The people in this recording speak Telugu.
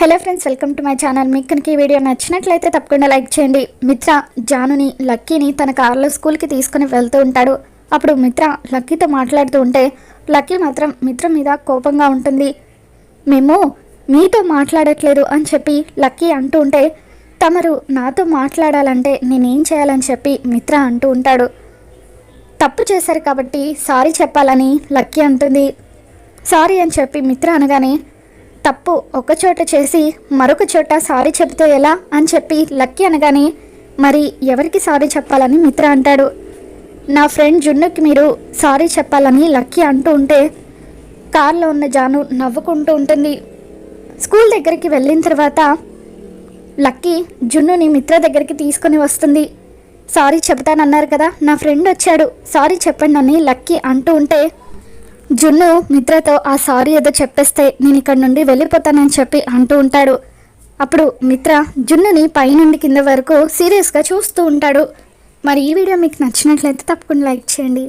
Hello friends welcome to my channel. మీకు కనుక ఈ వీడియో నచ్చినట్లయితే తప్పకుండా లైక్ చేయండి. మిత్ర జానుని లక్కీని తన కారులో స్కూల్కి తీసుకుని వెళ్తూ ఉంటాడు. అప్పుడు మిత్ర లక్కీతో మాట్లాడుతూ ఉంటే లక్కీ మాత్రం మిత్ర మీద కోపంగా ఉంటుంది. మేము మీతో మాట్లాడట్లేదు అని చెప్పి లక్కీ అంటూ ఉంటే తమరు నాతో మాట్లాడాలంటే నేనేం చేయాలని చెప్పి మిత్ర అంటూ ఉంటాడు. తప్పు చేశారు కాబట్టి సారీ చెప్పాలని లక్కీ అంటుంది. సారీ అని చెప్పి మిత్ర అనగానే తప్పు ఒక చోట చేసి మరొక చోట సారీ చెబితే ఎలా అని చెప్పి లక్కీ అనగానే మరి ఎవరికి సారీ చెప్పాలని మిత్ర అంటాడు? నా ఫ్రెండ్ జున్నుకి మీరు సారీ చెప్పాలని లక్కీ అంటూ ఉంటే కార్లో ఉన్న జాను నవ్వుకుంటూ ఉంటుంది. స్కూల్ దగ్గరికి వెళ్ళిన తర్వాత లక్కీ జున్నుని మిత్ర దగ్గరికి తీసుకొని వస్తుంది. సారీ చెప్తానన్నారు కదా నా ఫ్రెండ్ వచ్చాడు. సారీ చెప్పండి అని లక్కీ అంటూ ఉంటే జున్ను మిత్రతో ఆ సారీ ఏదో చెప్పేస్తే నేను ఇక్కడ నుండి వెళ్ళిపోతానని చెప్పి అంటూ ఉంటాడు. అప్పుడు మిత్ర జున్నుని పైనుండి కింద వరకు సీరియస్గా చూస్తూ ఉంటాడు. మరి ఈ వీడియో మీకు నచ్చినట్లయితే తప్పకుండా లైక్ చేయండి.